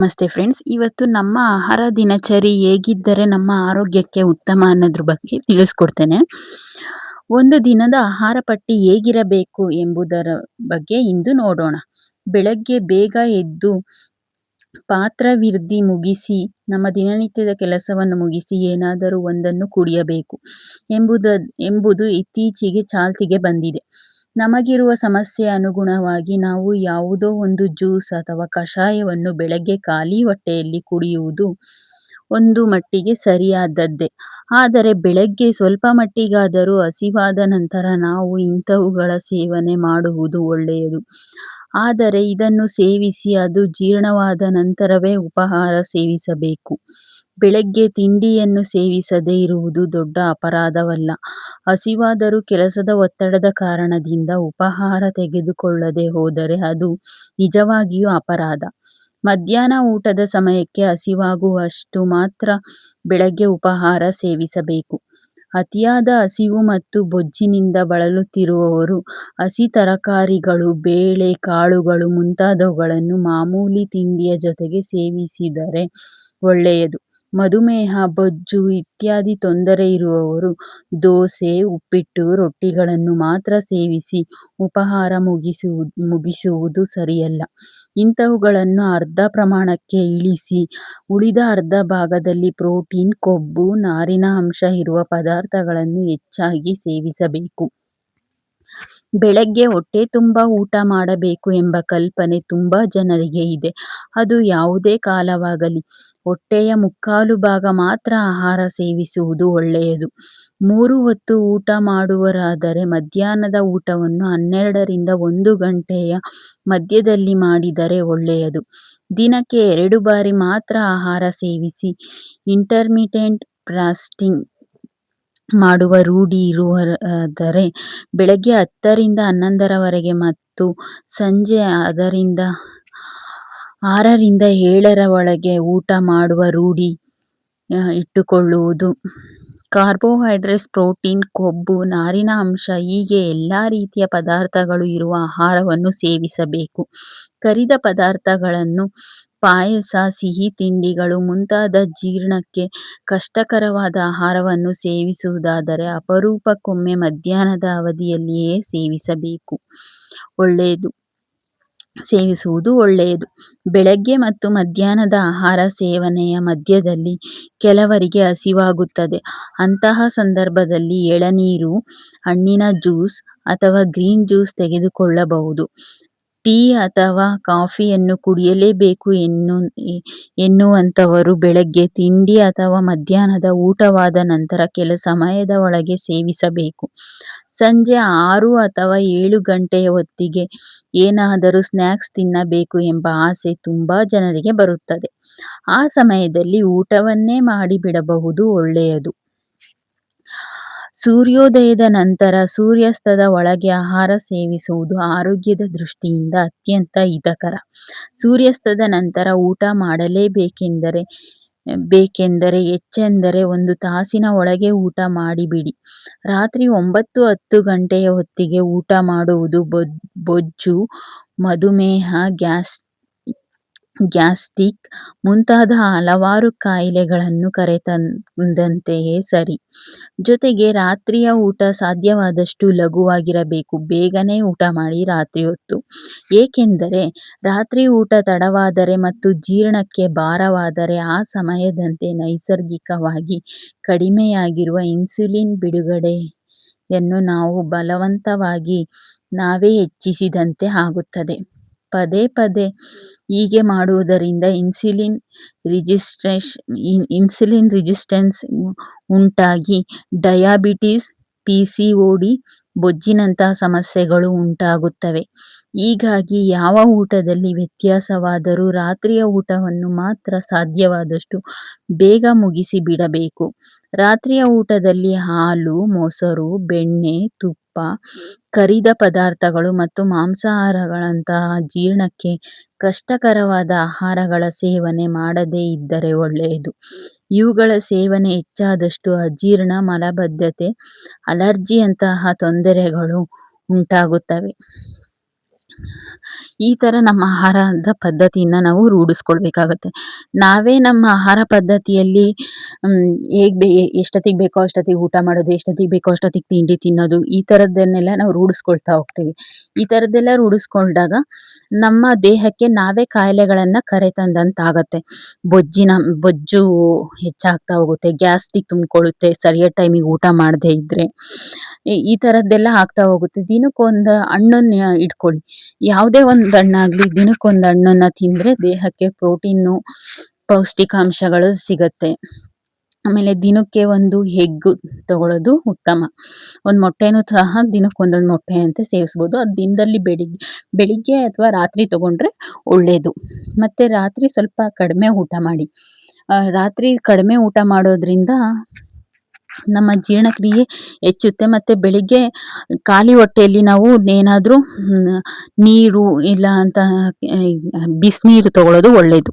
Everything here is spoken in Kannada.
ನಮಸ್ತೆ ಫ್ರೆಂಡ್ಸ್ ಇವತ್ತು ನಮ್ಮ ಆಹಾರ ದಿನಚರಿ ಹೇಗಿದ್ದರೆ ನಮ್ಮ ಆರೋಗ್ಯಕ್ಕೆ ಉತ್ತಮ ಅನ್ನೋದ್ರ ಬಗ್ಗೆ ತಿಳಿಸ್ಕೊಡ್ತೇನೆ. ಒಂದು ದಿನದ ಆಹಾರ ಪಟ್ಟಿ ಹೇಗಿರಬೇಕು ಎಂಬುದರ ಬಗ್ಗೆ ಇಂದು ನೋಡೋಣ. ಬೆಳಗ್ಗೆ ಬೇಗ ಎದ್ದು ಪಾತ್ರವಿರ್ದಿ ಮುಗಿಸಿ, ನಮ್ಮ ದಿನನಿತ್ಯದ ಕೆಲಸವನ್ನು ಮುಗಿಸಿ ಏನಾದರೂ ಒಂದನ್ನು ಕುಡಿಯಬೇಕು ಎಂಬುದ, ಎಂಬುದು ಇತ್ತೀಚೆಗೆ ಚಾಲ್ತಿಗೆ ಬಂದಿದೆ. ನಮಗಿರುವ ಸಮಸ್ಯೆ ಅನುಗುಣವಾಗಿ ನಾವು ಯಾವುದೋ ಒಂದು ಜ್ಯೂಸ್ ಅಥವಾ ಕಷಾಯವನ್ನು ಬೆಳಗ್ಗೆ ಖಾಲಿ ಹೊಟ್ಟೆಯಲ್ಲಿ ಕುಡಿಯುವುದು ಒಂದು ಮಟ್ಟಿಗೆ ಸರಿಯಾದದ್ದೇ. ಆದರೆ ಬೆಳಗ್ಗೆ ಸ್ವಲ್ಪ ಮಟ್ಟಿಗಾದರೂ ಹಸಿವಾದ ನಂತರ ನಾವು ಇಂಥವುಗಳ ಸೇವನೆ ಮಾಡುವುದು ಒಳ್ಳೆಯದು. ಆದರೆ ಇದನ್ನು ಸೇವಿಸಿ ಅದು ಜೀರ್ಣವಾದ ನಂತರವೇ ಉಪಹಾರ ಸೇವಿಸಬೇಕು. ಬೆಳಗ್ಗೆ ತಿಂಡಿಯನ್ನು ಸೇವಿಸದೇ ಇರುವುದು ದೊಡ್ಡ ಅಪರಾಧವಲ್ಲ. ಹಸಿವಾದರೂ ಕೆಲಸದ ಒತ್ತಡದ ಕಾರಣದಿಂದ ಉಪಹಾರ ತೆಗೆದುಕೊಳ್ಳದೆ ಹೋದರೆ ಅದು ನಿಜವಾಗಿಯೂ ಅಪರಾಧ. ಮಧ್ಯಾಹ್ನ ಊಟದ ಸಮಯಕ್ಕೆ ಹಸಿವಾಗುವಷ್ಟು ಮಾತ್ರ ಬೆಳಗ್ಗೆ ಉಪಹಾರ ಸೇವಿಸಬೇಕು. ಅತಿಯಾದ ಹಸಿವು ಮತ್ತು ಬೊಜ್ಜಿನಿಂದ ಬಳಲುತ್ತಿರುವವರು ಹಸಿ ತರಕಾರಿಗಳು, ಬೇಳೆ, ಕಾಳುಗಳು ಮುಂತಾದವುಗಳನ್ನು ಮಾಮೂಲಿ ತಿಂಡಿಯ ಜೊತೆಗೆ ಸೇವಿಸಿದರೆ ಒಳ್ಳೆಯದು. ಮಧುಮೇಹ, ಬೊಜ್ಜು ಇತ್ಯಾದಿ ತೊಂದರೆ ಇರುವವರು ದೋಸೆ, ಉಪ್ಪಿಟ್ಟು, ರೊಟ್ಟಿಗಳನ್ನು ಮಾತ್ರ ಸೇವಿಸಿ ಉಪಹಾರ ಮುಗಿಸುವುದು ಮುಗಿಸುವುದು ಸರಿಯಲ್ಲ. ಇಂಥವುಗಳನ್ನು ಅರ್ಧ ಪ್ರಮಾಣಕ್ಕೆ ಇಳಿಸಿ ಉಳಿದ ಅರ್ಧ ಭಾಗದಲ್ಲಿ ಪ್ರೋಟೀನ್, ಕೊಬ್ಬು, ನಾರಿನ ಅಂಶ ಇರುವ ಪದಾರ್ಥಗಳನ್ನು ಹೆಚ್ಚಾಗಿ ಸೇವಿಸಬೇಕು. ಬೆಳಗ್ಗೆ ಹೊಟ್ಟೆ ತುಂಬ ಊಟ ಮಾಡಬೇಕು ಎಂಬ ಕಲ್ಪನೆ ತುಂಬಾ ಜನರಿಗೆ ಇದೆ. ಅದು ಯಾವುದೇ ಕಾಲವಾಗಲಿ. ಹೊಟ್ಟೆಯ ಮುಕ್ಕಾಲು ಭಾಗ ಮಾತ್ರ ಆಹಾರ ಸೇವಿಸುವುದು ಒಳ್ಳೆಯದು. ಮೂರು ಹೊತ್ತು ಊಟ ಮಾಡುವರಾದರೆ ಮಧ್ಯಾಹ್ನದ ಊಟವನ್ನು ಹನ್ನೆರಡರಿಂದ ಒಂದು ಗಂಟೆಯ ಮಧ್ಯದಲ್ಲಿ ಮಾಡಿದರೆ ಒಳ್ಳೆಯದು. ದಿನಕ್ಕೆ ಎರಡು ಬಾರಿ ಮಾತ್ರ ಆಹಾರ ಸೇವಿಸಿ. ಇಂಟರ್ಮಿಟೆಂಟ್ ಫಾಸ್ಟಿಂಗ್ ಮಾಡುವ ರೂಢಿ ಇರುವರಾದರೆ ಬೆಳಗ್ಗೆ ಹತ್ತರಿಂದ ಹನ್ನೊಂದರವರೆಗೆ ಮತ್ತು ಸಂಜೆ ಅದರಿಂದ ಆರರಿಂದ ಏಳರ ಒಳಗೆ ಊಟ ಮಾಡುವ ರೂಢಿ ಇಟ್ಟುಕೊಳ್ಳುವುದು. ಕಾರ್ಬೋಹೈಡ್ರೇಟ್ಸ್, ಪ್ರೋಟೀನ್, ಕೊಬ್ಬು, ನಾರಿನ ಅಂಶ ಹೀಗೆ ಎಲ್ಲ ರೀತಿಯ ಪದಾರ್ಥಗಳು ಇರುವ ಆಹಾರವನ್ನು ಸೇವಿಸಬೇಕು. ಕರಿದ ಪದಾರ್ಥಗಳನ್ನು ಪಾಯಸ, ಸಿಹಿ ತಿಂಡಿಗಳು, ಮುಂತಾದ ಜೀರ್ಣಕ್ಕೆ ಕಷ್ಟಕರವಾದ ಆಹಾರವನ್ನು ಸೇವಿಸುವುದಾದರೆ ಅಪರೂಪಕ್ಕೊಮ್ಮೆ ಮಧ್ಯಾಹ್ನದ ಅವಧಿಯಲ್ಲಿಯೇ ಸೇವಿಸಬೇಕು. ಒಳ್ಳೆಯದು. ಸೇವಿಸುವುದು ಒಳ್ಳೆಯದು. ಬೆಳಗ್ಗೆ ಮತ್ತು ಮಧ್ಯಾಹ್ನದ ಆಹಾರ ಸೇವನೆಯ ಮಧ್ಯದಲ್ಲಿ ಕೆಲವರಿಗೆ ಹಸಿವಾಗುತ್ತದೆ. ಅಂತಹ ಸಂದರ್ಭದಲ್ಲಿ ಎಳನೀರು, ಹಣ್ಣಿನ ಜ್ಯೂಸ್ ಅಥವಾ ಗ್ರೀನ್ ಜ್ಯೂಸ್ ತೆಗೆದುಕೊಳ್ಳಬಹುದು. ಟೀ ಅಥವಾ ಕಾಫಿಯನ್ನು ಕುಡಿಯಲೇಬೇಕು ಎನ್ನು, ಎನ್ನುವಂಥವರು ಬೆಳಗ್ಗೆ ತಿಂಡಿ ಅಥವಾ ಮಧ್ಯಾಹ್ನದ ಊಟವಾದ ನಂತರ ಕೆಲ ಸಮಯದ ಒಳಗೆ ಸೇವಿಸಬೇಕು. ಸಂಜೆ ಆರು ಅಥವಾ ಏಳು ಗಂಟೆಯ ಹೊತ್ತಿಗೆ ಏನಾದರೂ ಸ್ನ್ಯಾಕ್ಸ್ ತಿನ್ನಬೇಕು ಎಂಬ ಆಸೆ ತುಂಬಾ ಜನರಿಗೆ ಬರುತ್ತದೆ. ಆ ಸಮಯದಲ್ಲಿ ಊಟವನ್ನೇ ಮಾಡಿಬಿಡಬಹುದು ಒಳ್ಳೆಯದು. ಸೂರ್ಯೋದಯದ ನಂತರ ಸೂರ್ಯಾಸ್ತದ ಒಳಗೆ ಆಹಾರ ಸೇವಿಸುವುದು ಆರೋಗ್ಯದ ದೃಷ್ಟಿಯಿಂದ ಅತ್ಯಂತ ಹಿತಕರ. ಸೂರ್ಯಾಸ್ತದ ನಂತರ ಊಟ ಮಾಡಲೇಬೇಕೆಂದರೆ, ಬೇಕೆಂದರೆ ಹೆಚ್ಚೆಂದರೆ ಒಂದು ತಾಸಿನ ಒಳಗೆ ಊಟ ಮಾಡಿಬಿಡಿ. ರಾತ್ರಿ ಒಂಬತ್ತು ಹತ್ತು ಗಂಟೆಯ ಹೊತ್ತಿಗೆ ಊಟ ಮಾಡುವುದು ಬೊಜ್ಜು, ಮಧುಮೇಹ, ಗ್ಯಾಸ್ ಗ್ಯಾಸ್ಟ್ರಿಕ್ ಮುಂತಾದ ಹಲವಾರು ಕಾಯಿಲೆಗಳನ್ನು ಕರೆತಂದಂತೆಯೇ ಸರಿ. ಜೊತೆಗೆ ರಾತ್ರಿಯ ಊಟ ಸಾಧ್ಯವಾದಷ್ಟು ಲಘುವಾಗಿರಬೇಕು. ಬೇಗನೆ ಊಟ ಮಾಡಿ ರಾತ್ರಿ ಹೊತ್ತು. ಏಕೆಂದರೆ ರಾತ್ರಿ ಊಟ ತಡವಾದರೆ ಮತ್ತು ಜೀರ್ಣಕ್ಕೆ ಭಾರವಾದರೆ ಆ ಸಮಯದಂತೆ ನೈಸರ್ಗಿಕವಾಗಿ ಕಡಿಮೆಯಾಗಿರುವ ಇನ್ಸುಲಿನ್ ಬಿಡುಗಡೆಯನ್ನು ನಾವು ಬಲವಂತವಾಗಿ ನಾವೇ ಹೆಚ್ಚಿಸಿದಂತೆ ಆಗುತ್ತದೆ. ಪದೇ ಪದೇ ಹೀಗೆ ಮಾಡುವುದರಿಂದ ಇನ್ಸುಲಿನ್ ರಿಜಿಸ್ಟ್ರೇಷ್ ಇನ್ಸುಲಿನ್ ರೆಸಿಸ್ಟೆನ್ಸ್ ಉಂಟಾಗಿ diabetes P C O D ಬೊಜ್ಜಿನಂತಹ ಸಮಸ್ಯೆಗಳು ಉಂಟಾಗುತ್ತವೆ. ಹೀಗಾಗಿ ಯಾವ ಊಟದಲ್ಲಿ ವ್ಯತ್ಯಾಸವಾದರೂ ರಾತ್ರಿಯ ಊಟವನ್ನು ಮಾತ್ರ ಸಾಧ್ಯವಾದಷ್ಟು ಬೇಗ ಮುಗಿಸಿ ಬಿಡಬೇಕು. ರಾತ್ರಿಯ ಊಟದಲ್ಲಿ ಹಾಲು, ಮೊಸರು, ಬೆಣ್ಣೆ, ತುಪ್ಪ, ಕರಿದ ಪದಾರ್ಥಗಳು ಮತ್ತು ಮಾಂಸಾಹಾರಗಳಂತಹ ಜೀರ್ಣಕ್ಕೆ ಕಷ್ಟಕರವಾದ ಆಹಾರಗಳ ಸೇವನೆ ಮಾಡದೇ ಇದ್ದರೆ ಒಳ್ಳೆಯದು. ಇವುಗಳ ಸೇವನೆ ಹೆಚ್ಚಾದಷ್ಟು ಅಜೀರ್ಣ, ಮಲಬದ್ಧತೆ, ಅಲರ್ಜಿಯಂತಹ ತೊಂದರೆಗಳು ಉಂಟಾಗುತ್ತವೆ. ಈ ಥರ ನಮ್ಮ ಆಹಾರದ ಪದ್ಧತಿಯನ್ನು ನಾವು ರೂಢಿಸ್ಕೊಳ್ಬೇಕಾಗತ್ತೆ. ನಾವೇ ನಮ್ಮ ಆಹಾರ ಪದ್ಧತಿಯಲ್ಲಿ ಹೇಗೆ ಬೇ, ಎಷ್ಟೊತ್ತಿಗೆ ಬೇಕೋ ಅಷ್ಟೊತ್ತಿಗೆ ಊಟ ಮಾಡೋದು, ಎಷ್ಟೊತ್ತಿಗೆ ಬೇಕೋ ಅಷ್ಟೊತ್ತಿಗೆ ತಿಂಡಿ ತಿನ್ನೋದು, ಈ ಥರದ್ದನ್ನೆಲ್ಲ ನಾವು ರೂಢಿಸ್ಕೊಳ್ತಾ ಹೋಗ್ತೀವಿ. ಈ ಥರದ್ದೆಲ್ಲ ರೂಢಿಸ್ಕೊಂಡಾಗ ನಮ್ಮ ದೇಹಕ್ಕೆ ನಾವೇ ಕಾಯಿಲೆಗಳನ್ನು ಕರೆ ತಂದಂತಾಗತ್ತೆ ಬೊಜ್ಜಿನ, ಬೊಜ್ಜು ಹೆಚ್ಚಾಗ್ತಾ ಹೋಗುತ್ತೆ, ಗ್ಯಾಸ್ಟಿಕ್ ತುಂಬಿಕೊಳ್ಳುತ್ತೆ, ಸರಿಯಾದ ಟೈಮಿಗೆ ಊಟ ಮಾಡದೇ ಇದ್ದರೆ ಈ ಥರದ್ದೆಲ್ಲ ಆಗ್ತಾ ಹೋಗುತ್ತೆ. ದಿನಕ್ಕೊಂದು ಹಣ್ಣನ್ನ ಇಟ್ಕೊಳ್ಳಿ. ಯಾವುದೇ ಒಂದು ಹಣ್ಣಾಗ್ಲಿ ದಿನಕ್ಕೊಂದು ಹಣ್ಣನ್ನ ತಿಂದರೆ ದೇಹಕ್ಕೆ ಪ್ರೋಟೀನು ಪೌಷ್ಟಿಕಾಂಶಗಳು ಸಿಗತ್ತೆ. ಆಮೇಲೆ ದಿನಕ್ಕೆ ಒಂದು ಹೆಗ್ಗು ತಗೊಳ್ಳೋದು ಉತ್ತಮ. ಒಂದು ಮೊಟ್ಟೆನೂ ಸಹ ದಿನಕ್ಕೆ ಒಂದೊಂದು ಅಂತ ಸೇವಿಸ್ಬೋದು. ಅದು ದಿನದಲ್ಲಿ ಬೆಳಿಗ್ಗೆ ಬೆಳಿಗ್ಗೆ ಅಥವಾ ರಾತ್ರಿ ತಗೊಂಡ್ರೆ ಒಳ್ಳೆಯದು ಮತ್ತು ರಾತ್ರಿ ಸ್ವಲ್ಪ ಕಡಿಮೆ ಊಟ ಮಾಡಿ. ರಾತ್ರಿ ಕಡಿಮೆ ಊಟ ಮಾಡೋದ್ರಿಂದ ನಮ್ಮ ಜೀರ್ಣಕ್ರಿಯೆ ಹೆಚ್ಚುತ್ತೆ. ಮತ್ತು ಬೆಳಿಗ್ಗೆ ಖಾಲಿ ಹೊಟ್ಟೆಯಲ್ಲಿ ನಾವು ಏನಾದರೂ ನೀರು ಇಲ್ಲ ಅಂತ ಬಿಸಿನೀರು ತಗೊಳ್ಳೋದು ಒಳ್ಳೆಯದು